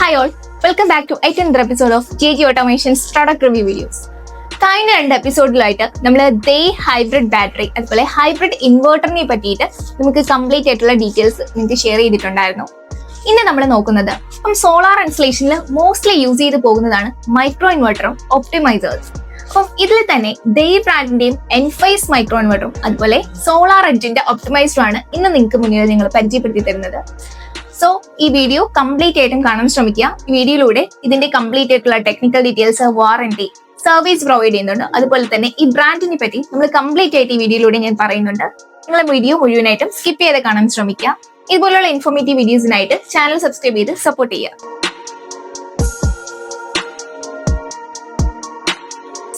Hi all welcome back to eight hundred episode of J G automations product review videos കഴിഞ്ഞ രണ്ട് എപ്പിസോഡിലായിട്ട് നമ്മൾ ദേ hybrid battery അതുപോലെ hybrid ഇൻവേർട്ടറിനെ പറ്റിയിട്ട് നമുക്ക് കംപ്ലീറ്റ് ആയിട്ടുള്ള ഡീറ്റെയിൽസ് നിങ്ങൾക്ക് ഷെയർ ചെയ്തിട്ടുണ്ടായിരുന്നു. ഇന്ന് നമ്മൾ നോക്കുന്നത് ഇപ്പം സോളാർ ഇൻസ്റ്റലേഷനിൽ മോസ്റ്റ്ലി യൂസ് ചെയ്ത് പോകുന്നതാണ് മൈക്രോ ഇൻവെർട്ടറും ഒപ്റ്റിമൈസേഴ്സ് അപ്പം ഇതിൽ തന്നെ ദേ ബ്രാൻഡിന്റെയും എൻഫൈസ് മൈക്രോ ഇൻവെർട്ടറും അതുപോലെ സോളാർ എഡ്ജിന്റെ ഒപ്റ്റിമൈസറും ആണ് ഇന്ന് നിങ്ങൾക്ക് മുന്നിൽ നിങ്ങൾ പരിചയപ്പെടുത്തി തരുന്നത്. സോ ഈ വീഡിയോ കംപ്ലീറ്റ് ആയിട്ടും കാണാൻ ശ്രമിക്കുക. ഈ വീഡിയോയിലൂടെ ഇതിന്റെ കംപ്ലീറ്റ് ആയിട്ടുള്ള technical details warranty service provide ചെയ്യുന്നുണ്ട്. അതുപോലെ തന്നെ ഈ ബ്രാൻഡിനെ പറ്റി നമ്മൾ കംപ്ലീറ്റ് ആയിട്ട് ഈ വീഡിയോയിലൂടെ ഞാൻ പറയുന്നുണ്ട്. നിങ്ങൾ വീഡിയോ മുഴുവനായിട്ടും സ്കിപ്പ് ചെയ്ത് കാണാൻ ശ്രമിക്കുക. ഇതുപോലുള്ള ഇൻഫോർമേറ്റീവ് വീഡിയോസിനായിട്ട് ചാനൽ സബ്സ്ക്രൈബ് ചെയ്ത് സപ്പോർട്ട് ചെയ്യുക.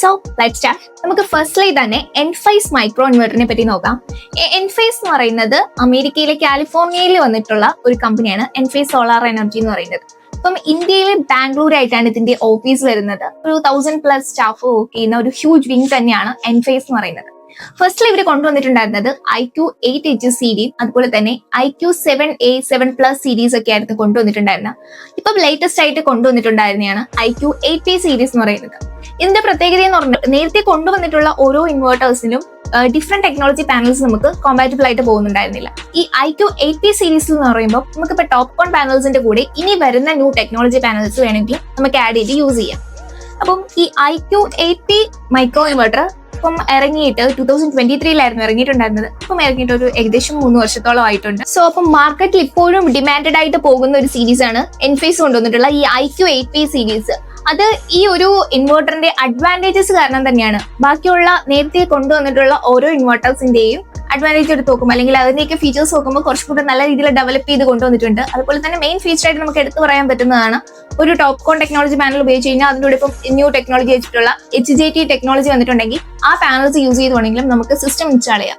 സോ ലൈറ്റ് സ്റ്റാർട്ട് നമുക്ക് ഫസ്റ്റ്ലി തന്നെ എൻഫൈസ് മൈക്രോ ഇൻവെർട്ടറിനെ പറ്റി നോക്കാം. എൻഫൈസ് എന്ന് പറയുന്നത് അമേരിക്കയിലെ കാലിഫോർണിയയിൽ വന്നിട്ടുള്ള ഒരു കമ്പനിയാണ് എൻഫൈസ് സോളാർ എനർജി എന്ന് പറയുന്നത്. അപ്പം ഇന്ത്യയിലെ ബാംഗ്ലൂർ ആയിട്ടാണ് ഇതിന്റെ ഓഫീസ് വരുന്നത്. ഒരു തൗസൻഡ് പ്ലസ് സ്റ്റാഫ് വർക്ക് ചെയ്യുന്ന ഒരു ഹ്യൂജ് വിങ് തന്നെയാണ് എൻഫൈസ് എന്ന് പറയുന്നത്. ഫസ്റ്റിൽ ഇവർ കൊണ്ടുവന്നിട്ടുണ്ടായിരുന്നത് I Q eight H series അതുപോലെ തന്നെ I Q seven A seven plus series ഒക്കെ ആയിരുന്നു കൊണ്ടുവന്നിട്ടുണ്ടായിരുന്നത്. ഇപ്പം ലേറ്റസ്റ്റ് ആയിട്ട് കൊണ്ടുവന്നിട്ടുണ്ടായിരുന്നതാണ് I Q eight P series എന്ന് പറയുന്നത്. ഇതിന്റെ പ്രത്യേകത എന്ന് പറഞ്ഞാൽ നേരത്തെ കൊണ്ടുവന്നിട്ടുള്ള ഓരോ ഇൻവേർട്ടേഴ്സിനും ഡിഫറെന്റ് ടെക്നോളജി പാനൽസ് നമുക്ക് കോമ്പാറ്റബിൾ ആയിട്ട് പോകുന്നുണ്ടായിരുന്നില്ല. ഈ I Q eight P series എന്ന് പറയുമ്പോൾ നമുക്ക് ഇപ്പൊ ടോപ്പ് കോൺ പാനൽസിന്റെ കൂടെ ഇനി വരുന്ന ന്യൂ ടെക്നോളജി പാനൽസ് വേണമെങ്കിൽ നമുക്ക് ആഡ് ചെയ്ത് യൂസ് ചെയ്യാം. അപ്പം ഈ I Q eight P micro inverter ഇപ്പം ഇറങ്ങിയിട്ട് ടൂ തൗസൻഡ് ട്വന്റി ത്രീയിലായിരുന്നു ഇറങ്ങിയിട്ടുണ്ടായിരുന്നത്. ഇപ്പം ഇറങ്ങിയിട്ട് ഒരു ഏകദേശം മൂന്ന് വർഷത്തോളം ആയിട്ടുണ്ട്. സോ അപ്പം മാർക്കറ്റിൽ ഇപ്പോഴും ഡിമാൻഡഡ് ആയിട്ട് പോകുന്ന ഒരു സീരീസ് ആണ് എൻഫേസ് കൊണ്ടുവന്നിട്ടുള്ള ഈ I Q eight P series അത് ഈ ഒരു ഇൻവെർട്ടറിന്റെ അഡ്വാന്റേജസ് കാരണം തന്നെയാണ്. ബാക്കിയുള്ള നേരത്തെ കൊണ്ടുവന്നിട്ടുള്ള ഓരോ ഇൻവെർട്ടേഴ്സിന്റെയും അഡ്വാന്റേജ് എടുത്ത് നോക്കുമ്പോൾ അല്ലെങ്കിൽ അതിന്റെയൊക്കെ ഫീച്ചേഴ്സ് നോക്കുമ്പോൾ കുറച്ചുകൂടെ നല്ല രീതിയിൽ ഡെവലപ്പ് ചെയ്ത് കൊണ്ടുവന്നിട്ടുണ്ട്. അതുപോലെ തന്നെ മെയിൻ ഫീച്ചർ ആയിട്ട് നമുക്ക് എടുത്തു പറയാൻ പറ്റുന്നതാണ് ഒരു ടോപ്പ് കോൺ ടെക്നോളജി പാനൽ ഉപയോഗിച്ച് കഴിഞ്ഞാൽ അതിന്റെ കൂടെ ഇപ്പം ന്യൂ ടെക്നോളജി വെച്ചിട്ടുള്ള എച്ച് ജെ ടി ടെക്നോളജി വന്നിട്ടുണ്ടെങ്കിൽ ആ പാനൽസ് യൂസ് ചെയ്തുകൊണ്ടെങ്കിലും നമുക്ക് സിസ്റ്റം ഇൻസ്റ്റാൾ ചെയ്യാം.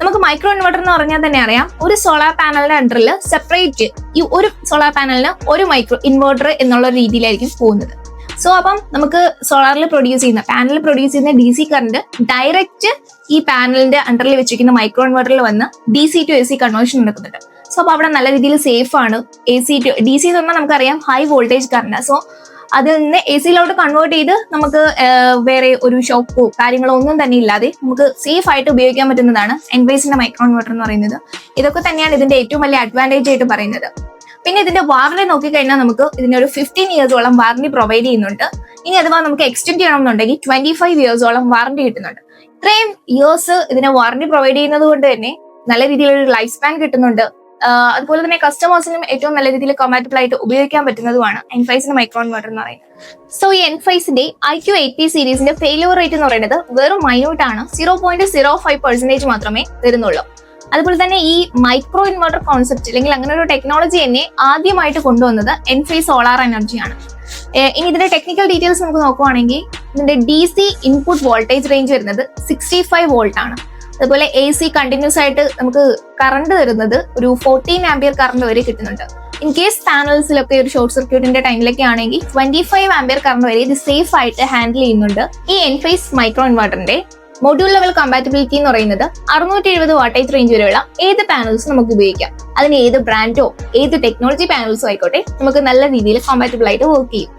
നമുക്ക് മൈക്രോ ഇൻവെർട്ടർ എന്ന് പറഞ്ഞാൽ തന്നെ അറിയാം. ഒരു സോളാർ പാനലിന്റെ അണ്ടറിൽ സെപ്പറേറ്റ് ഈ ഒരു സോളാർ പാനലിന് ഒരു മൈക്രോ ഇൻവെർട്ടർ എന്നുള്ള രീതിയിലായിരിക്കും പോകുന്നത്. സോ അപ്പം നമുക്ക് സോളാറിൽ പ്രൊഡ്യൂസ് ചെയ്യുന്ന പാനലിൽ പ്രൊഡ്യൂസ് ചെയ്യുന്ന ഡി സി കറണ്ട് ഡയറക്റ്റ് ഈ പാനലിന്റെ അണ്ടറിൽ വെച്ചിരിക്കുന്ന മൈക്രോ ഇൻവെർട്ടറിൽ വന്ന് D C to A C conversion നടക്കുന്നുണ്ട്. സോ അപ്പൊ അവിടെ നല്ല രീതിയിൽ സേഫ് ആണ് A C to D C എന്ന് പറഞ്ഞാൽ നമുക്കറിയാം ഹൈ വോൾട്ടേജ് കറണ്ട് സോ അതിൽ നിന്ന് എ സിയിലോട്ട് കൺവേർട്ട് ചെയ്ത് നമുക്ക് വേറെ ഒരു ഷോക്കോ കാര്യങ്ങളോ ഒന്നും തന്നെ ഇല്ലാതെ നമുക്ക് സേഫ് ആയിട്ട് ഉപയോഗിക്കാൻ പറ്റുന്നതാണ് എൻവൈസിന്റെ മൈക്രോ ഇൻവെർട്ടർ എന്ന് പറയുന്നത്. ഇതൊക്കെ തന്നെയാണ് ഇതിന്റെ ഏറ്റവും വലിയ അഡ്വാന്റേജ് ആയിട്ട് പറയുന്നത്. പിന്നെ ഇതിന്റെ വാറന്റി നോക്കിക്കഴിഞ്ഞാൽ നമുക്ക് ഇതിന് ഒരു ഫിഫ്റ്റീൻ ഇയേഴ്സോളം വാറണ്ടി പ്രൊവൈഡ് ചെയ്യുന്നുണ്ട്. ഇനി അഥവാ നമുക്ക് എക്സ്റ്റെൻഡ് ചെയ്യണമെന്നുണ്ടെങ്കിൽ ട്വന്റി ഫൈവ് ഇയേഴ്സോളം വാറണ്ടി കിട്ടുന്നുണ്ട്. ഇത്രയും ഇയേഴ്സ് ഇതിനെ വാറണ്ടി പ്രൊവൈഡ് ചെയ്യുന്നത് കൊണ്ട് തന്നെ നല്ല രീതിയിലൊരു ലൈഫ് സ്പാൻ കിട്ടുന്നുണ്ട്. അതുപോലെ തന്നെ കസ്റ്റമേഴ്സിനും ഏറ്റവും നല്ല രീതിയിൽ കൊമാറ്റബിൾ ആയിട്ട് ഉപയോഗിക്കാൻ പറ്റുന്നതുമാണ് എൻഫൈസിന്റെ മൈക്രോൺ ഇൻവെർട്ടർ എന്ന് പറയുന്നത്. സോ ഈ എൻഫൈസിന്റെ ഐ ക്യു എയ്റ്റ് സീരീസിന്റെ ഫെയിലിയർ റേറ്റ് എന്ന് പറയുന്നത് വെറും മൈനോട്ടാണ് zero point zero five percentage മാത്രമേ വരുന്നുള്ളൂ. അതുപോലെ തന്നെ ഈ മൈക്രോ ഇൻവെർട്ടർ കോൺസെപ്റ്റ് അല്ലെങ്കിൽ അങ്ങനെ ഒരു ടെക്നോളജി തന്നെ ആദ്യമായിട്ട് കൊണ്ടുവന്നത് എൻഫൈ സോളാർ എനർജിയാണ് ഇനി ഇതിന്റെ ടെക്നിക്കൽ ഡീറ്റെയിൽസ് നമുക്ക് നോക്കുവാണെങ്കിൽ ഇതിന്റെ D C input voltage range വരുന്നത് സിക്സ്റ്റി ഫൈവ് വോൾട്ട് ആണ്. അതുപോലെ എ സി കണ്ടിന്യൂസ് ആയിട്ട് നമുക്ക് കറണ്ട് തരുന്നത് ഒരു ഫോർട്ടീൻ ആംബിയർ കറണ്ട് വരെ കിട്ടുന്നുണ്ട്. ഇൻ കേസ് പാനൽസിലൊക്കെ ഒരു ഷോർട്ട് സർക്യൂട്ടിന്റെ ടൈമിലൊക്കെ ആണെങ്കിൽ ട്വന്റി ഫൈവ് ആംബിയർ കറണ്ട് വരെ ഇത് സേഫ് ആയിട്ട് ഹാൻഡിൽ ചെയ്യുന്നുണ്ട് ഈ എൻഫേസ് മൈക്രോ ഇൻവെർട്ടറിന്റെ മൊഡ്യൂൾ ലെവൽ കമ്പാറ്റബിലിറ്റി എന്ന് പറയുന്നത് അറുന്നൂറ്റി എഴുപത് വാട്ടേജ് റേഞ്ച് വരെയുള്ള ഏത് പാനൽസ് നമുക്ക് ഉപയോഗിക്കാം. അതിന് ഏത് ബ്രാൻഡോ ഏത് ടെക്നോളജി പാനൽസോ ആയിക്കോട്ടെ നമുക്ക് നല്ല രീതിയിൽ കമ്പാറ്റബിൾ ആയിട്ട് വർക്ക് ചെയ്യും.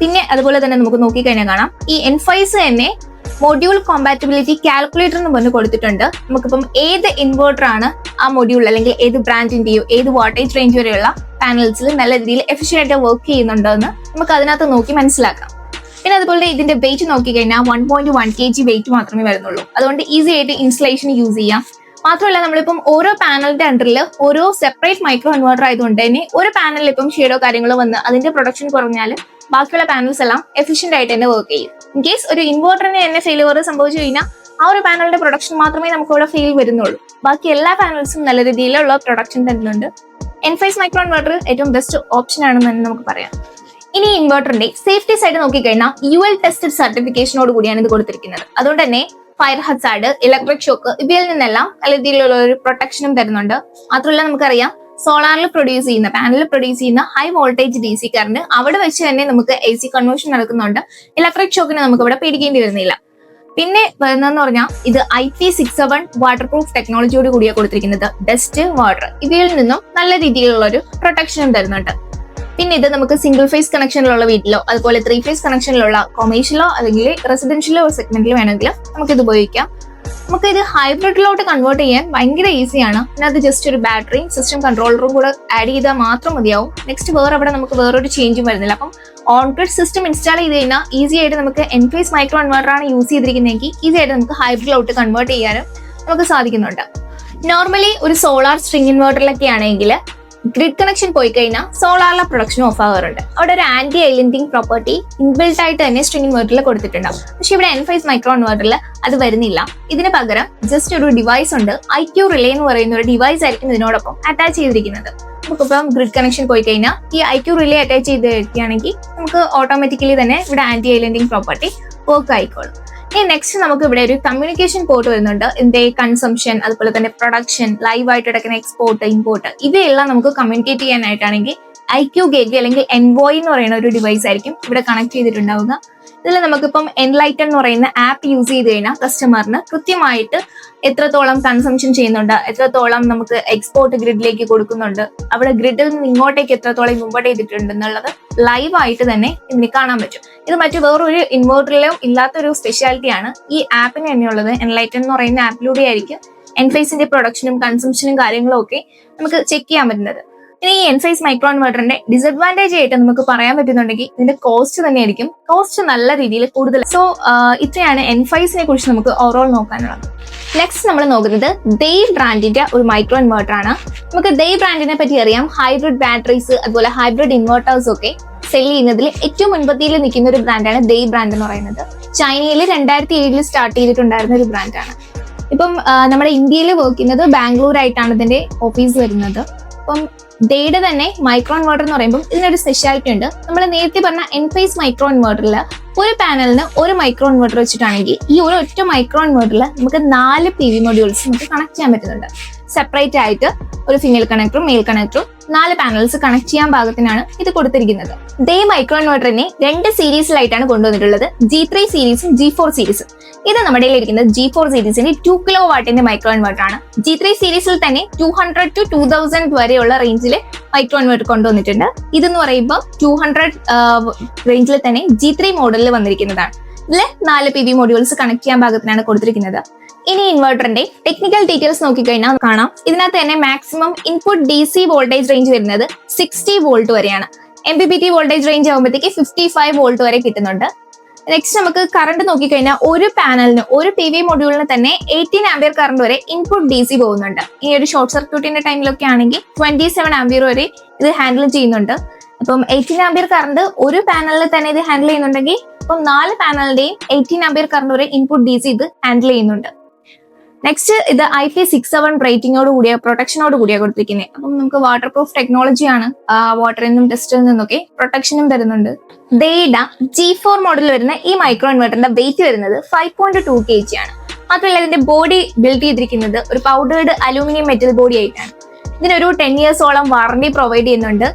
പിന്നെ അതുപോലെ തന്നെ നമുക്ക് നോക്കിക്കഴിഞ്ഞാൽ കാണാം. ഈ എൻഫൈസ് തന്നെ മൊഡ്യൂൾ കോമ്പാറ്റബിലിറ്റി കാൽക്കുലേറ്റർ എന്ന് പറഞ്ഞ് കൊടുത്തിട്ടുണ്ട്. നമുക്കിപ്പം ഏത് ഇൻവേർട്ടർ ആണ് ആ മൊഡ്യൂൾ അല്ലെങ്കിൽ ഏത് ബ്രാൻഡിന്റെയോ ഏത് വാട്ടേജ് റേഞ്ച് വരെയുള്ള പാനൽസിൽ നല്ല രീതിയിൽ എഫിഷ്യന്റ് ആയിട്ട് വർക്ക് ചെയ്യുന്നുണ്ടോ എന്ന് നമുക്ക് അതിനകത്ത് നോക്കി മനസ്സിലാക്കാം. പിന്നെ അതുപോലെ ഇതിന്റെ വെയിറ്റ് നോക്കിക്കഴിഞ്ഞാൽ one point one K G weight മാത്രമേ വരുന്നുള്ളൂ. അതുകൊണ്ട് ഈസി ആയിട്ട് ഇൻസ്റ്റലേഷൻ യൂസ് ചെയ്യാം. മാത്രമല്ല നമ്മളിപ്പം ഓരോ പാനലിന്റെ അണ്ടറിൽ ഓരോ സെപ്പറേറ്റ് മൈക്രോ ഇൻവേർട്ടർ ആയതുകൊണ്ട് തന്നെ ഒരു പാനലിൽ ഇപ്പം ഷെയ്ഡോ കാര്യങ്ങളോ വന്ന് അതിന്റെ പ്രൊഡക്ഷൻ കുറഞ്ഞാൽ ബാക്കിയുള്ള പാനൽസ് എല്ലാം എഫിഷ്യന്റ് ആയിട്ട് തന്നെ വർക്ക് ചെയ്യും. ഇൻ കേസ് ഒരു ഇൻവേർട്ടറിന് തന്നെ ഫെയിലിയർ സംഭവിച്ചു കഴിഞ്ഞാൽ ആ ഒരു പാനലിന്റെ പ്രൊഡക്ഷൻ മാത്രമേ നമുക്ക് ഇവിടെ ഫെയിൽ വരുന്നുള്ളൂ. ബാക്കി എല്ലാ പാനൽസും നല്ല രീതിയിലുള്ള പ്രൊഡക്ഷൻ തരുന്നുണ്ട്. എൻഫൈസ് മൈക്രോ ഇൻവേർട്ടർ ഏറ്റവും ബെസ്റ്റ് ഓപ്ഷൻ ആണെന്ന് തന്നെ നമുക്ക് പറയാം. ഇനി ഇൻവെർട്ടറിന്റെ സേഫ്റ്റി സൈഡ് നോക്കിക്കഴിഞ്ഞാൽ യു എൽ ടെസ്റ്റഡ് സർട്ടിഫിക്കേഷനോട് കൂടിയാണ് ഇത് കൊടുത്തിരിക്കുന്നത്. അതുകൊണ്ട് തന്നെ ഫയർ ഹസാഡ് ഇലക്ട്രിക് ഷോക്ക് ഇവയിൽ നിന്നെല്ലാം നല്ല രീതിയിലുള്ള ഒരു പ്രൊട്ടക്ഷനും തരുന്നുണ്ട്. മാത്രമല്ല നമുക്കറിയാം സോളാറിൽ പ്രൊഡ്യൂസ് ചെയ്യുന്ന പാനലിൽ പ്രൊഡ്യൂസ് ചെയ്യുന്ന high voltage D C current അവിടെ വെച്ച് തന്നെ നമുക്ക് എ സി കൺവേർഷൻ നടക്കുന്നുണ്ട്. ഇലക്ട്രിക് ഷോക്കിന് നമുക്ക് ഇവിടെ പേടിക്കേണ്ടി വരുന്നില്ല. പിന്നെ വരുന്നതെന്ന് പറഞ്ഞാൽ ഇത് I P six seven water proof ടെക്നോളജിയോട് കൂടിയാണ് കൊടുത്തിരിക്കുന്നത്. ഡസ്റ്റ് വാട്ടർ ഇവയിൽ നിന്നും നല്ല രീതിയിലുള്ള ഒരു പ്രൊട്ടക്ഷനും തരുന്നുണ്ട്. പിന്നെ ഇത് നമുക്ക് സിംഗിൾ ഫേസ് കണക്ഷനിലുള്ള വീട്ടിലോ അതുപോലെ ത്രീ ഫേസ് കണക്ഷനിലുള്ള കൊമേഴ്ഷ്യലോ അല്ലെങ്കിൽ റെസിഡൻഷ്യലോ സെഗ്മെന്റിൽ വേണമെങ്കിലും നമുക്ക് ഇത് ഉപയോഗിക്കാം. നമുക്ക് ഇത് ഹൈബ്രിഡിലോട്ട് കൺവേർട്ട് ചെയ്യാൻ ഭയങ്കര ഈസിയാണ് പിന്നെ അത് ജസ്റ്റ് ഒരു ബാറ്ററിയും സിസ്റ്റം കൺട്രോളറും കൂടെ ആഡ് ചെയ്താൽ മാത്രം മതിയാവും. നെക്സ്റ്റ് വേറെ അവിടെ നമുക്ക് വേറൊരു ചേഞ്ചും വരുന്നില്ല. അപ്പം ഓൺ ഗ്രിഡ് സിസ്റ്റം ഇൻസ്റ്റാൾ ചെയ്ത് കഴിഞ്ഞാൽ ഈസി ആയിട്ട് നമുക്ക് എൻ ഫേസ് മൈക്രോ ഇൻവെർട്ടറാണ് യൂസ് ചെയ്തിരിക്കുന്നതെങ്കിൽ ഈസി ആയിട്ട് നമുക്ക് ഹൈബ്രിഡിലോട്ട് കൺവേർട്ട് ചെയ്യാനും നമുക്ക് സാധിക്കുന്നുണ്ട്. നോർമലി ഒരു സോളാർ സ്ട്രിങ് ഇൻവെർട്ടറിലൊക്കെ ആണെങ്കിൽ ഗ്രിഡ് കണക്ഷൻ പോയി കഴിഞ്ഞാൽ സോളാറിലെ പ്രൊഡക്ഷൻ ഓഫ് ആകാറുണ്ട് അവിടെ ഒരു ആന്റി ഐലൻഡിങ് പ്രോപ്പർട്ടി ഇൻബിൽട്ട് ആയിട്ട് തന്നെ സ്ട്രിങ് ഇൻവെർട്ടറിൽ കൊടുത്തിട്ടുണ്ടാവും പക്ഷെ ഇവിടെ എൻ ഫൈവ് മൈക്രോ ഇൻവെർട്ടറിൽ അത് വരുന്നില്ല. ഇതിന് പകരം ജസ്റ്റ് ഒരു ഡിവൈസ് ഉണ്ട്. ഐ ക്യൂ റിലേ എന്ന് പറയുന്ന ഒരു ഡിവൈസ് ആയിരിക്കും ഇതിനോടൊപ്പം അറ്റാച്ച് ചെയ്തിരിക്കുന്നത്. നമുക്കിപ്പം ഗ്രിഡ് കണക്ഷൻ പോയി കഴിഞ്ഞാൽ ഈ ഐ ക്യൂ റിലേ അറ്റാച്ച് ചെയ്ത് കഴിക്കുകയാണെങ്കിൽ നമുക്ക് ഓട്ടോമാറ്റിക്കലി തന്നെ ഇവിടെ ആന്റി ഐലൻഡിങ് പ്രോപ്പർട്ടി വർക്ക് ആയിക്കോളും. ഇനി നെക്സ്റ്റ് നമുക്ക് ഇവിടെ ഒരു കമ്മ്യൂണിക്കേഷൻ പോർട്ട് വരുന്നുണ്ട്. ഇതിന്റെ കൺസംഷൻ അതുപോലെ തന്നെ പ്രൊഡക്ഷൻ ലൈവ് ആയിട്ട് എടുക്കുന്ന എക്സ്പോർട്ട് ഇമ്പോർട്ട് ഇവയെല്ലാം നമുക്ക് കമ്മ്യൂണിക്കേറ്റ് ചെയ്യാനായിട്ടാണെങ്കിൽ ഐ ക്യു ഗേറ്റ് അല്ലെങ്കിൽ എൻവോയ് എന്ന് പറയുന്ന ഒരു ഡിവൈസ് ആയിരിക്കും ഇവിടെ കണക്ട് ചെയ്തിട്ടുണ്ടാവുക. ഇതിൽ നമുക്കിപ്പം എൻലൈറ്റൺ എന്ന് പറയുന്ന ആപ്പ് യൂസ് ചെയ്ത് കഴിഞ്ഞാൽ കസ്റ്റമറിന് കൃത്യമായിട്ട് എത്രത്തോളം കൺസംഷൻ ചെയ്യുന്നുണ്ട് എത്രത്തോളം നമുക്ക് എക്സ്പോർട്ട് ഗ്രിഡിലേക്ക് കൊടുക്കുന്നുണ്ട് അവിടെ ഗ്രിഡിൽ നിന്ന് ഇങ്ങോട്ടേക്ക് എത്രത്തോളം ഇമ്പോർട്ട് ചെയ്തിട്ടുണ്ട് എന്നുള്ളത് ലൈവ് ആയിട്ട് തന്നെ ഇതിന് കാണാൻ പറ്റും. ഇത് മറ്റു വേറൊരു ഇൻവേർട്ടറിലും ഇല്ലാത്തൊരു സ്പെഷ്യാലിറ്റിയാണ് ഈ ആപ്പിന് തന്നെയുള്ളത് എൻലൈറ്റൺ എന്ന് പറയുന്ന ആപ്പിലൂടെ ആയിരിക്കും എൻഫൈസിന്റെ പ്രൊഡക്ഷനും കൺസംഷനും കാര്യങ്ങളും ഒക്കെ നമുക്ക് ചെക്ക് ചെയ്യാൻ പറ്റുന്നത്. ഇനി ഈ എൻഫൈസ് മൈക്രോ ഇൻവെർട്ടറിന്റെ ഡിസഡ്വാന്റേജ് ആയിട്ട് നമുക്ക് പറയാൻ പറ്റുന്നുണ്ടെങ്കിൽ ഇതിന്റെ കോസ്റ്റ് തന്നെയായിരിക്കും. കോസ്റ്റ് നല്ല രീതിയിൽ കൂടുതൽ. സോ ഇത്രയാണ് എൻ ഫൈസിനെ കുറിച്ച് നമുക്ക് ഓവറോൾ നോക്കാനുള്ളത്. നെക്സ്റ്റ് നമ്മൾ നോക്കുന്നത് ദൈ ബ്രാൻഡിന്റെ ഒരു മൈക്രോ ഇൻവെർട്ടർ ആണ്. നമുക്ക് ദൈ ബ്രാൻഡിനെ പറ്റി അറിയാം. ഹൈബ്രിഡ് ബാറ്ററീസ് അതുപോലെ ഹൈബ്രിഡ് ഇൻവെർട്ടേഴ്സ് ഒക്കെ സെൽ ചെയ്യുന്നതിൽ ഏറ്റവും മുൻപത്തിയിൽ നിൽക്കുന്ന ഒരു ബ്രാൻഡാണ് ദൈ ബ്രാൻഡ് എന്ന് പറയുന്നത്. ചൈനയിൽ രണ്ടായിരത്തി ഏഴിൽ സ്റ്റാർട്ട് ചെയ്തിട്ടുണ്ടായിരുന്ന ഒരു ബ്രാൻഡാണ് ഇപ്പം നമ്മുടെ ഇന്ത്യയിൽ വർക്ക് ചെയ്യുന്നത് ബാംഗ്ലൂർ ആയിട്ടാണ് ഇതിന്റെ ഓഫീസ് വരുന്നത്. അപ്പം ഡേയുടെ തന്നെ മൈക്രോ ഇൻവെർട്ടർ എന്ന് പറയുമ്പോൾ ഇതിനൊരു സ്പെഷ്യാലിറ്റി ഉണ്ട്. നമ്മൾ നേരത്തെ പറഞ്ഞ എൻഫൈസ് മൈക്രോ ഇൻവെർട്ടറിൽ ഒരു പാനലിന് ഒരു മൈക്രോ ഇൻവെർട്ടർ വെച്ചിട്ടാണെങ്കിൽ ഈ ഒരു ഒറ്റ മൈക്രോ ഇൻവെർട്ടറിൽ നമുക്ക് നാല് പി വി മൊഡ്യൂൾസ് നമുക്ക് കണക്ട് ചെയ്യാൻ പറ്റുന്നുണ്ട്. സെപ്പറേറ്റ് ആയിട്ട് ഒരു ഫിമേൽ കണക്ടറും മെയിൽ കണക്ടറും നാല് പാനൽസ് കണക്ട് ചെയ്യാൻ പാകത്തിനാണ് ഇത് കൊടുത്തിരിക്കുന്നത്. ദേ മൈക്രോ ഇൻവെർട്ടറിനെ രണ്ട് സീരീസിലായിട്ടാണ് കൊണ്ടുവന്നിട്ടുള്ളത്. ജി ത്രീ സീരീസും ജി ഫോർ സീരീസും. ഇത് നമ്മുടെ ഇരിക്കുന്നത് ജി ഫോർ സീരീസിന്റെ ടു കിലോ വാട്ടിന്റെ മൈക്രോ ഇൻവെർട്ടർ ആണ്. ജി ത്രീ സീരീസിൽ തന്നെ two hundred to two thousand വരെയുള്ള റേഞ്ചിൽ മൈക്രോ ഇൻവെർട്ടർ കൊണ്ടുവന്നിട്ടുണ്ട്. ഇതെന്ന് പറയുമ്പോൾ ടു ഹൺഡ്രഡ് റേഞ്ചിൽ തന്നെ ജി ത്രീ മോഡലിൽ വന്നിരിക്കുന്നതാണ്. ഇതിൽ നാല് പി വി മൊഡ്യൂൾസ് കണക്ട് ചെയ്യാൻ ഭാഗത്തിനാണ് കൊടുത്തിരിക്കുന്നത്. ഇനി ഇൻവെർട്ടറിന്റെ ടെക്നിക്കൽ ഡീറ്റെയിൽസ് നോക്കിക്കഴിഞ്ഞാൽ കാണാം. ഇതിനകത്ത് തന്നെ maximum input D C voltage range വരുന്നത് സിക്സ്റ്റി വോൾട്ട് വരെയാണ്. M P P T voltage range ആകുമ്പോഴത്തേക്ക് ഫിഫ്റ്റി ഫൈവ് വോൾട്ട് വരെ കിട്ടുന്നുണ്ട്. നെക്സ്റ്റ് നമുക്ക് കറണ്ട് നോക്കിക്കഴിഞ്ഞാൽ ഒരു പാനലിന് ഒരു പി വി മൊഡ്യൂളിന് തന്നെ എയ്റ്റീൻ ആംബിയർ കറണ്ട് വരെ ഇൻപുട്ട് ഡി സി പോകുന്നുണ്ട്. ഈ ഒരു ഷോർട്ട് സർക്യൂട്ടിന്റെ ടൈമിലൊക്കെ ആണെങ്കിൽ ട്വന്റി സെവൻ ആംബിയർ വരെ ഇത് ഹാൻഡിൽ ചെയ്യുന്നുണ്ട്. അപ്പം എയ്റ്റീൻ ആംബിയർ കറണ്ട് ഒരു പാനലിൽ തന്നെ ഇത് ഹാൻഡിൽ ചെയ്യുന്നുണ്ടെങ്കിൽ അപ്പം നാല് പാനലിന്റെയും എയ്റ്റീൻ ആംബിയർ കറണ്ട് വരെ ഇൻപുട്ട് ഡി സി ഇത് ഹാൻഡിൽ ചെയ്യുന്നുണ്ട്. നെക്സ്റ്റ് ഇത് ഐ പി സിക്സ് സെവൻ റേറ്റിംഗോട് കൂടിയ പ്രൊട്ടക്ഷനോട് കൂടിയ കൊടുത്തിരിക്കുന്നത് അപ്പം നമുക്ക് വാട്ടർ പ്രൂഫ് ടെക്നോളജിയാണ് വാട്ടറിൽ നിന്നും ടെസ്റ്റിൽ നിന്നൊക്കെ പ്രൊട്ടക്ഷനും തരുന്നുണ്ട്. ഡേഡ ജി ഫോർ മോഡൽ വരുന്ന ഈ മൈക്രോ ഇൻവെർട്ടറിന്റെ വെയിറ്റ് വരുന്നത് five point two K G ആണ്. മാത്രമല്ല ഇതിന്റെ ബോഡി ബിൽഡ് ചെയ്തിരിക്കുന്നത് ഒരു പൗഡേർഡ് അലൂമിനിയം മെറ്റൽ ബോഡി ആയിട്ടാണ്. ഇതിനൊരു ടെൻ ഇയേഴ്സോളം വാറണ്ടി പ്രൊവൈഡ് ചെയ്യുന്നുണ്ട്.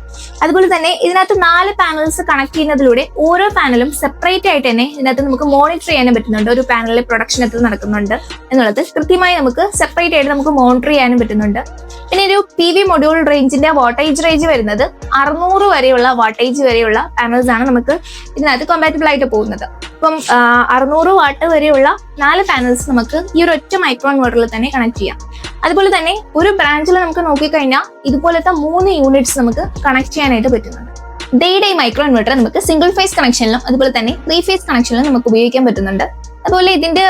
അതുപോലെ തന്നെ ഇതിനകത്ത് നാല് പാനൽസ് കണക്ട് ചെയ്യുന്നതിലൂടെ ഓരോ പാനലും സെപ്പറേറ്റ് ആയിട്ട് തന്നെ ഇതിനകത്ത് നമുക്ക് മോണിറ്റർ ചെയ്യാനും പറ്റുന്നുണ്ട്. ഒരു പാനലിലെ പ്രൊഡക്ഷൻ എത്ര നടക്കുന്നുണ്ട് എന്നുള്ളത് കൃത്യമായി നമുക്ക് സെപ്പറേറ്റ് ആയിട്ട് നമുക്ക് മോണിറ്റർ ചെയ്യാനും പറ്റുന്നുണ്ട്. പിന്നെ ഒരു പി വി മൊഡ്യൂൾ റേഞ്ചിന്റെ വാട്ടേജ് റേഞ്ച് വരുന്നത് അറുന്നൂറ് വരെയുള്ള വാട്ടേജ് വരെയുള്ള പാനൽസ് ആണ് നമുക്ക് ഇതിനകത്ത് കോമ്പാറ്റബിൾ ആയിട്ട് പോകുന്നത്. അപ്പം അറുന്നൂറ് വാട്ട് വരെയുള്ള നാല് പാനൽസ് നമുക്ക് ഈ ഒരു ഒറ്റ മൈക്രോ ഇൻവെർട്ടറിൽ തന്നെ കണക്ട് ചെയ്യാം. അതുപോലെ തന്നെ ഒരു ബ്രാഞ്ചിൽ നമുക്ക് നോക്കിക്കഴിഞ്ഞാൽ ഇതുപോലത്തെ മൂന്ന് യൂണിറ്റ്സ് നമുക്ക് കണക്ട് ചെയ്യാനായിട്ട് പറ്റുന്നുണ്ട്. ഡേ ഡേ മൈക്രോ ഇൻവെർട്ടർ നമുക്ക് സിംഗിൾ ഫേസ് കണക്ഷനിലും അതുപോലെ തന്നെ ത്രീ ഫേസ് കണക്ഷനിലും നമുക്ക് ഉപയോഗിക്കാൻ പറ്റുന്നുണ്ട്. അതുപോലെ ഇതിന്റെ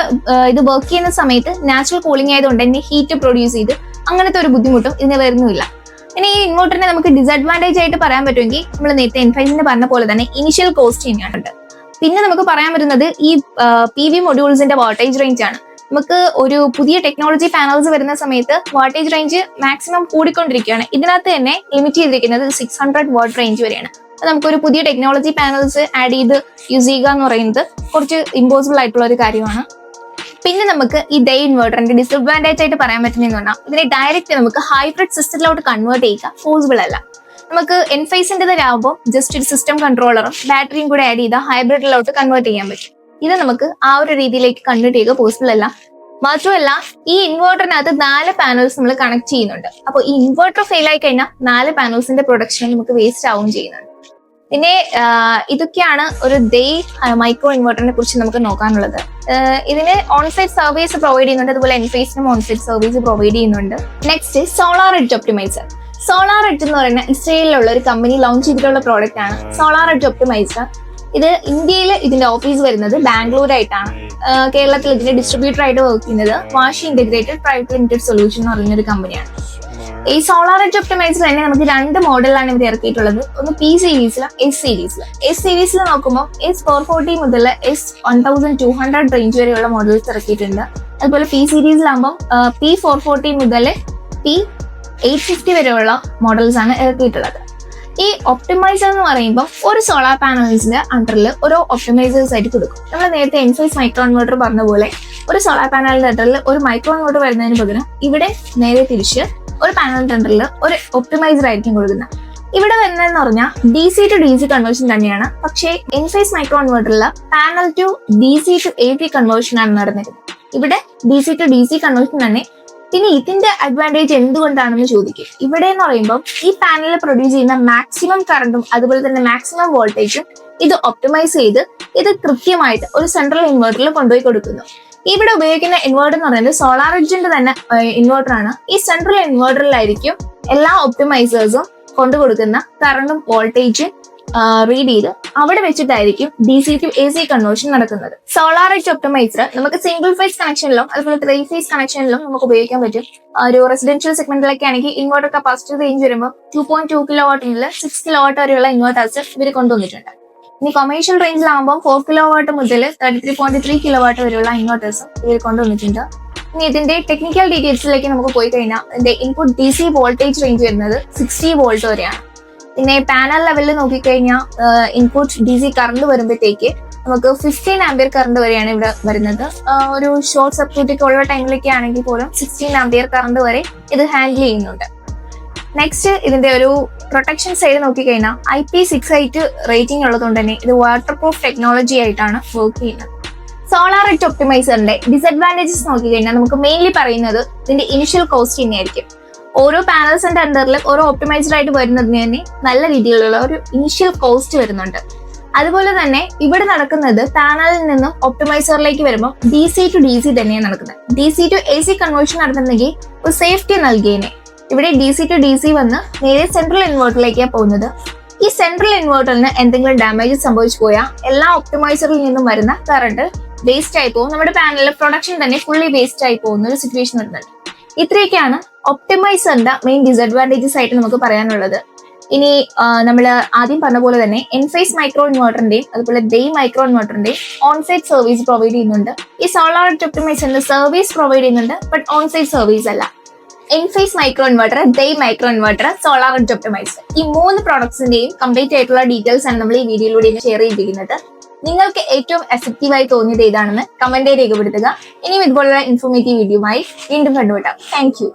ഇത് വർക്ക് ചെയ്യുന്ന സമയത്ത് നാച്ചുറൽ കൂളിംഗ് ആയതുകൊണ്ട് തന്നെ ഹീറ്റ് പ്രൊഡ്യൂസ് ചെയ്ത് അങ്ങനത്തെ ഒരു ബുദ്ധിമുട്ടും ഇതിന് വരുന്നില്ല ഇനി ഈ ഇൻവെർട്ടറിനെ നമുക്ക് ഡിസഡ്വാന്റേജ് ആയിട്ട് പറയാൻ പറ്റുമെങ്കിൽ നമ്മൾ നേരത്തെ എൻഫൈസിന് പറഞ്ഞ പോലെ തന്നെ ഇനിഷ്യൽ കോസ്റ്റ് തന്നെയാണ്. പിന്നെ നമുക്ക് പറയാൻ പറ്റുന്നത് ഈ പി വി മൊഡ്യൂൾസിന്റെ വോൾട്ടേജ് റേഞ്ച് ആണ്. നമുക്ക് ഒരു പുതിയ ടെക്നോളജി പാനൽസ് വരുന്ന സമയത്ത് വാട്ടേജ് റേഞ്ച് മാക്സിമം കൂടിക്കൊണ്ടിരിക്കുകയാണ്. ഇതിനകത്ത് തന്നെ ലിമിറ്റ് ചെയ്തിരിക്കുന്നത് സിക്സ് ഹൺഡ്രഡ് വാട്ട് റേഞ്ച് വരെയാണ്. അപ്പൊ നമുക്കൊരു പുതിയ ടെക്നോളജി പാനൽസ് ആഡ് ചെയ്ത് യൂസ് ചെയ്യുക എന്ന് പറയുന്നത് കുറച്ച് ഇമ്പോസിബിൾ ആയിട്ടുള്ള ഒരു കാര്യമാണ്. പിന്നെ നമുക്ക് ഈ ഡേ ഇൻവേർട്ടറിന്റെ ഡിസഡ്വാന്റേജ് ആയിട്ട് പറയാൻ പറ്റുന്നതെന്ന് പറഞ്ഞാൽ ഇതിനെ ഡയറക്റ്റ് നമുക്ക് ഹൈബ്രിഡ് സിസ്റ്റത്തിലോട്ട് കൺവേർട്ട് ചെയ്യുക പോസിബിൾ അല്ല. നമുക്ക് എൻഫൈസിന്റെ എൻഫൈസിന്റെതാകുമ്പോൾ ജസ്റ്റ് ഒരു സിസ്റ്റം കൺട്രോളറും ബാറ്ററിയും കൂടെ ആഡ് ചെയ്താൽ ഹൈബ്രിഡിലോട്ട് കൺവേർട്ട് ചെയ്യാൻ പറ്റും. ഇത് നമുക്ക് ആ ഒരു രീതിയിലേക്ക് കൺവേർട്ട് ചെയ്യുക പോസിബിൾ അല്ല. മാത്രമല്ല ഈ ഇൻവേർട്ടറിനകത്ത് നാല് പാനൽസ് നമ്മൾ കണക്ട് ചെയ്യുന്നുണ്ട്. അപ്പോൾ ഈ ഇൻവേർട്ടർ ഫെയിൽ ആയി കഴിഞ്ഞാൽ നാല് പാനൽസിന്റെ പ്രൊഡക്ഷൻ നമുക്ക് വേസ്റ്റ് ആവും ചെയ്യുന്നുണ്ട്. പിന്നെ ഇതൊക്കെയാണ് ഒരു ദൈ മൈക്രോ ഇൻവേർട്ടറിനെ കുറിച്ച് നമുക്ക് നോക്കാനുള്ളത്. ഇതിന് ഓൺസൈറ്റ് സർവീസ് പ്രൊവൈഡ് ചെയ്യുന്നുണ്ട്. അതുപോലെ എൻഫേസിനും ഓൺസൈറ്റ് സർവീസ് പ്രൊവൈഡ് ചെയ്യുന്നുണ്ട്. Next SolarEdge optimizer SolarEdge എന്ന് പറയുന്ന ഇസ്രയേലിലുള്ള ഒരു കമ്പനി ലോഞ്ച് ചെയ്തിട്ടുള്ള പ്രോഡക്റ്റ് ആണ്. സോളാർ എഡ്ജ് ഒപ്റ്റിമൈസർ ഇത് ഇന്ത്യയിൽ ഇതിന്റെ ഓഫീസ് വരുന്നത് ബാംഗ്ലൂർ ആയിട്ടാണ് കേരളത്തിൽ ഇതിന്റെ ഡിസ്ട്രിബ്യൂട്ടർ ആയിട്ട് വർക്ക് ചെയ്യുന്നത് Vashi integrated private limited solution എന്ന് പറയുന്ന ഒരു കമ്പനിയാണ് ഈ സോളാർ എഡ്ജ് ഒപ്റ്റമൈസർ തന്നെ നമുക്ക് രണ്ട് മോഡലാണ് ഇവർ ഇറക്കിയിട്ടുള്ളത്. ഒന്ന് പി സീരീസിലും എസ് സീരീസിലും എസ് സീരീസിൽ നോക്കുമ്പോൾ എസ് ഫോർ ഫോർട്ടി മുതൽ S one thousand two hundred range വരെയുള്ള മോഡൽസ് ഇറക്കിയിട്ടുണ്ട്. അതുപോലെ പി സീരീസിലാകുമ്പോൾ പി ഫോർ ഫോർട്ടി മുതൽ പി എയ്റ്റ് ഫിഫ്റ്റി വരെയുള്ള മോഡൽസ് ആണ് ഇറക്കിയിട്ടുള്ളത്. ഈ ഒപ്റ്റിമൈസർ എന്ന് പറയുമ്പോൾ ഒരു സോളാർ പാനൽസിന്റെ അണ്ടറിൽ ഓരോ ഒപ്റ്റിമൈസേഴ്സ് ആയിട്ട് കൊടുക്കും. നമ്മൾ നേരത്തെ എൻഫൈസ് മൈക്രോ ഇൻവെർട്ടർ പറഞ്ഞ പോലെ ഒരു സോളാർ പാനലിന്റെ അണ്ടറിൽ ഒരു മൈക്രോ ഇൻവെർട്ടർ വരുന്നതിന് പകരം ഇവിടെ നേരെ തിരിച്ച് ഒരു പാനലിന്റെ അണ്ടറിൽ ഒരു ഒപ്റ്റിമൈസർ ആയിരിക്കും കൊടുക്കുന്നത്. ഇവിടെ വരുന്നതെന്ന് പറഞ്ഞാൽ D C to D C conversion തന്നെയാണ്. പക്ഷേ Enphase micro ഇൻവെർട്ടറിൽ panel to D C to A C conversion ആണ് നടന്നിരുന്നത്. ഇവിടെ D C to D C conversion തന്നെ പിന്നെ ഇതിന്റെ അഡ്വാന്റേജ് എന്തുകൊണ്ടാണെന്ന് ചോദിക്കും. ഇവിടെ എന്ന് പറയുമ്പോൾ ഈ പാനലിൽ പ്രൊഡ്യൂസ് ചെയ്യുന്ന മാക്സിമം കറണ്ടും അതുപോലെ തന്നെ മാക്സിമം വോൾട്ടേജും ഇത് ഒപ്റ്റിമൈസ് ചെയ്ത് ഇത് കൃത്യമായിട്ട് ഒരു സെൻട്രൽ ഇൻവെർട്ടറിൽ കൊണ്ടുപോയി കൊടുക്കുന്നു. ഇവിടെ ഉപയോഗിക്കുന്ന ഇൻവെർട്ടർ എന്ന് പറയുന്നത് സോളാർ എഡ്ജിന്റെ തന്നെ ഇൻവെർട്ടർ ആണ്. ഈ സെൻട്രൽ ഇൻവെർട്ടറിലായിരിക്കും എല്ലാ ഒപ്റ്റിമൈസേഴ്സും കൊണ്ടു കൊടുക്കുന്ന കറണ്ടും വോൾട്ടേജും റീഡ് ചെയ്ത് അവിടെ വെച്ചിട്ടായിരിക്കും D C to A C conversion നടക്കുന്നത്. സോളാർ എച്ച് ഒപ്റ്റമൈസർ നമുക്ക് സിംഗിൾ ഫേസ് കണക്ഷനിലും അതുപോലെ ത്രീ ഫേസ് കണക്ഷനിലും നമുക്ക് ഉപയോഗിക്കാൻ പറ്റും. ഒരു റെസിഡൻഷ്യൽ സെഗ്മെന്റിലൊക്കെ ആണെങ്കിൽ ഇൻവേർട്ടർ കപ്പാസിറ്റി റേഞ്ച് വരുമ്പോൾ ടു പോയിന്റ് ടു കിലോ വാട്ടിൽ നിന്ന് സിക്സ് കിലോ വാട്ട് വരെയുള്ള ഇൻവേർട്ടേഴ്സ് ഇവർ കൊണ്ടുവന്നിട്ടുണ്ട്. ഇനി കൊമേഴ്ഷ്യൽ റേഞ്ചിലാകുമ്പോൾ ഫോർ കിലോ വാട്ട് മുതൽ thirty three point three kilo watt വരെയുള്ള ഇൻവെർട്ടേഴ്സും ഇവർ കൊണ്ടുവന്നിട്ടുണ്ട്. ഇനി ഇതിന്റെ ടെക്നിക്കൽ ഡീറ്റെയിൽസിലേക്ക് നമുക്ക് പോയി കഴിഞ്ഞാൽ ഇതിന്റെ input D C voltage range വരുന്നത് സിക്സ്റ്റി വോൾട്ട് വരെയാണ്. പിന്നെ പാനൽ ലെവലിൽ നോക്കിക്കഴിഞ്ഞാൽ ഇൻപുട്ട് ഡി സി കറണ്ട് വരുമ്പോഴത്തേക്ക് നമുക്ക് ഫിഫ്റ്റീൻ ആംബിയർ കറണ്ട് വരെയാണ് ഇവിടെ വരുന്നത്. ഒരു ഷോർട്ട് സർക്യൂട്ടിക്ക് ഉള്ള ടൈമിലൊക്കെ ആണെങ്കിൽ പോലും സിക്സ്റ്റീൻ ആംബിയർ കറണ്ട് വരെ ഇത് ഹാൻഡിൽ ചെയ്യുന്നുണ്ട്. നെക്സ്റ്റ് ഇതിന്റെ ഒരു പ്രൊട്ടക്ഷൻ സൈഡ് നോക്കിക്കഴിഞ്ഞാൽ I P six eight rating ഉള്ളതുകൊണ്ട് തന്നെ ഇത് വാട്ടർ പ്രൂഫ് ടെക്നോളജി ആയിട്ടാണ് വർക്ക് ചെയ്യുന്നത്. സോളാർ ഇറ്റ് ഒപ്റ്റിമൈസറിന്റെ ഡിസഡ്വാന്റേജസ് നോക്കിക്കഴിഞ്ഞാൽ നമുക്ക് മെയിൻലി പറയുന്നത് ഇതിന്റെ ഇനിഷ്യൽ കോസ്റ്റ് തന്നെയായിരിക്കും. ഓരോ പാനൽസിന്റെ അണ്ടറിൽ ഓരോ ഓപ്റ്റിമൈസ്ഡ് ആയിട്ട് വരുന്നതിന് തന്നെ നല്ല രീതിയിലുള്ള ഒരു ഇനിഷ്യൽ കോസ്റ്റ് വരുന്നുണ്ട്. അതുപോലെ തന്നെ ഇവിടെ നടക്കുന്നത് പാനലിൽ നിന്നും ഒപ്റ്റിമൈസറിലേക്ക് വരുമ്പോൾ D C to D C തന്നെയാണ് നടക്കുന്നത്. D C to A C conversion നടത്തുന്നെങ്കിൽ ഒരു സേഫ്റ്റി നൽകിയേനെ. ഇവിടെ D C to D C വന്ന് നേരെ സെൻട്രൽ ഇൻവേർട്ടറിലേക്കാണ് പോകുന്നത്. ഈ സെൻട്രൽ ഇൻവേർട്ടറിന് എന്തെങ്കിലും ഡാമേജ് സംഭവിച്ചു പോയാൽ എല്ലാ ഒപ്റ്റിമൈസറിൽ നിന്നും വരുന്ന കറണ്ട് വേസ്റ്റ് ആയി പോകും. നമ്മുടെ പാനലിലെ പ്രൊഡക്ഷൻ തന്നെ ഫുള്ളി വേസ്റ്റ് ആയി പോകുന്ന ഒരു സിറ്റുവേഷൻ വരുന്നുണ്ട്. ഇത്രയൊക്കെയാണ് ഒപ്റ്റിമൈസറിന്റെ മെയിൻ ഡിസഡ്വാന്റേജസ് ആയിട്ട് നമുക്ക് പറയാനുള്ളത്. ഇനി നമ്മൾ ആദ്യം പറഞ്ഞ പോലെ തന്നെ എൻഫൈസ് മൈക്രോ ഇൻവേർട്ടറിന്റെയും അതുപോലെ ഡേ മൈക്രോ ഇൻവേർട്ടറിന്റെയും ഓൺസൈറ്റ് സർവീസ് പ്രൊവൈഡ് ചെയ്യുന്നുണ്ട്. ഈ സോളാർ ഒപ്റ്റിമൈസറിന്റെ സർവീസ് പ്രൊവൈഡ് ചെയ്യുന്നുണ്ട് ബട്ട് ഓൺസൈറ്റ് സർവീസ് അല്ല. Enphase micro inverter Deye micro inverter solar optimizer ഈ മൂന്ന് പ്രോഡക്ട്സിന്റെയും കംപ്ലീറ്റ് ആയിട്ടുള്ള ഡീറ്റെയിൽസ് ആണ് നമ്മൾ ഈ വീഡിയോയിലൂടെ ഷെയർ ചെയ്തിരിക്കുന്നത്. നിങ്ങൾക്ക് ഏറ്റവും എഫക്റ്റീവ് ആയി തോന്നിയത് ഏതാണെന്ന് കമന്റ് രേഖപ്പെടുത്തുക. ഇനിയും ഇതുപോലുള്ള ഇൻഫോർമേറ്റീവ് വീഡിയോയുമായി വീണ്ടും കണ്ടുപെട്ടാം താങ്ക്